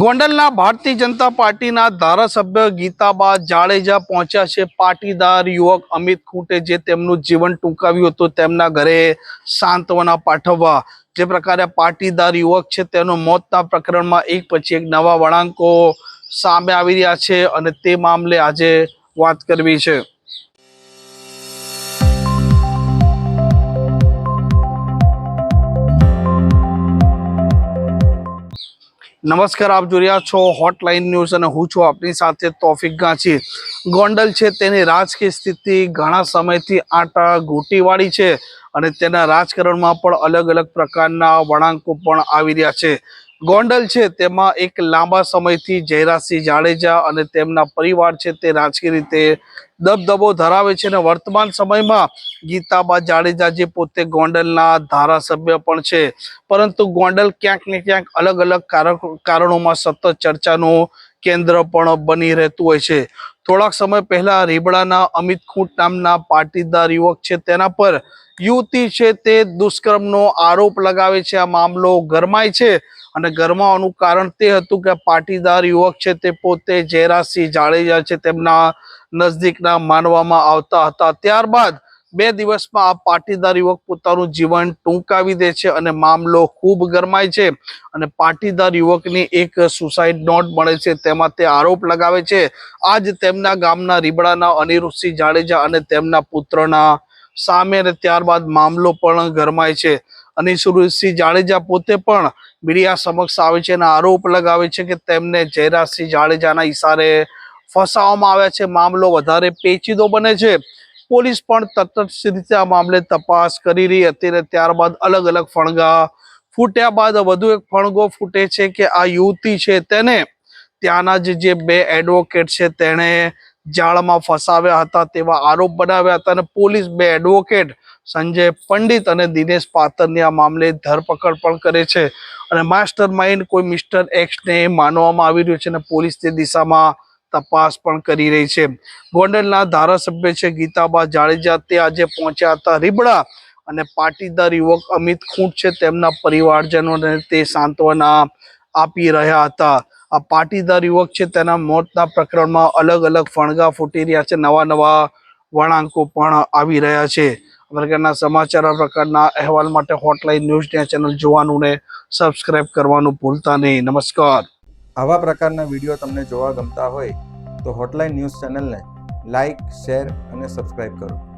ગોંડલના ભારતીય જનતા પાર્ટીના ધારાસભ્ય ગીતાબા જાડેજા પહોંચ્યા છે. પાટીદાર યુવક અમિત ખૂટે જે તેમનું જીવન ટૂંકાવ્યું હતું તેમના ઘરે સાંત્વના પાઠવવા. જે પ્રકારે પાટીદાર યુવક છે તેનું મોતના પ્રકરણમાં એક પછી એક નવા વળાંકો સામે આવી રહ્યા છે અને તે મામલે આજે વાત કરવી છે. નમસ્કાર, આપ જોઈ રહ્યા છો હોટલાઇન ન્યૂઝ અને હું છું આપની સાથે તોફિક ગાંચી ગોંડલ છે તેની રાજકીય સ્થિતિ ઘણા સમયથી આટા ઘૂંટીવાળી છે. અને તેના રાજકારણમાં પણ અલગ અલગ પ્રકારના વળાંકો પણ આવી રહ્યા છે. ગોંડલ છે તેમાં એક લાંબા સમયથી જયરાજસિંહ જાડેજા અને તેમના પરિવાર છે તે રાજકીય રીતે દબદબો ધરાવે છે અને વર્તમાન સમયમાં ગીતાબા જાડેજા જે પોતે ગોંડલના ધારાસભ્ય પણ છે. પરંતુ ગોંડલ ક્યાંક ને ક્યાંક અલગ અલગ કારણ- કારણોમાં સતત ચર્ચાનું કેન્દ્ર પણ બની રહેતું હોય છે. થોડાક સમય પહેલા રીબડાના અમિત ખૂંટ નામના પાટીદાર યુવક છે તેના પર યુવતી છે તે દુષ્કર્મનો આરોપ લગાવે છે. આ મામલો ગરમાય છે અને ગરમાવાનું કારણ તે હતું કે પાટીદાર યુવક છે તે પોતે જયરાજસિંહ જાડેજા છે તેમના નજદીકના માનવામાં આવતા હતા. ત્યારબાદ બે દિવસમાં આ પાટીદાર યુવક પોતાનું જીવન ટૂંકાવી દે છે અને મામલો ખૂબ ગરમાય છે અને પાટીદાર યુવકની એક સુસાઇડ નોટ મળે છે તેમાં તે આરોપ લગાવે છે. આજ તેમના ગામના રીબડાના અનિરુદ્ધસિંહ જાડેજા અને તેમના પુત્રના સામે અને ત્યારબાદ મામલો પણ ગરમાય છે. અનિરુદ્ધસિંહ જાડેજા પોતે પણ મીડિયા સમક્ષ આવે છે અને આરોપ લગાવે છે કે તેમને જયરાજસિંહ જાડેજાના ઈશારે ફસાવવામાં આવ્યા છે. મામલો વધારે પેચીદો બને છે. પોલીસ પણ તટસ્થ રીતે આ મામલે તપાસ કરી રહી હતી અને ત્યારબાદ અલગ અલગ ફણગા ફૂટ્યા બાદ વધુ એક ફણગો ફૂટે છે કે આ યુવતી છે તેને ત્યાંના જ જે બે એડવોકેટ છે તેણે જાળમાં ફસાવ્યા હતા તેવા આરોપ બનાવ્યા હતા અને પોલીસ બે એડવોકેટ સંજય પંડિત અને દિનેશ પાતરની આ મામલે ધરપકડ પણ કરે છે. અને માસ્ટર માઇન્ડ કોઈ મિસ્ટર એક્સને માનવામાં આવી રહ્યું છે અને પોલીસ તે દિશામાં તપાસ પણ કરી રહી છે. ગોંડલના ધારાસભ્ય છે ગીતાબા જાડેજા તે આજે પહોંચ્યા હતા રીબડા અને પાટીદાર યુવક અમિત ખૂંટ છે તેમના પરિવારજનોને તે સાંત્વના આપી રહ્યા હતા. આ પાટીદાર યુવક છે, તેના મોતના પ્રકરણમાં અલગ અલગ ફણગા ફૂટી રહ્યા છે, નવા નવા વળાંકો પણ આવી રહ્યા છે. પ્રકારના સમાચાર પ્રકારના અહેવાલ માટે હોટલાઇન ન્યૂઝ ચેનલ જોવાનું ને સબસ્ક્રાઇબ કરવાનું ભૂલતા નહીં. નમસ્કાર. આવા પ્રકારના વીડિયો તમને જોવા ગમતા હોય તો હોટલાઇન ન્યૂઝ ચેનલને લાઇક શેર અને સબસ્ક્રાઇબ કરો.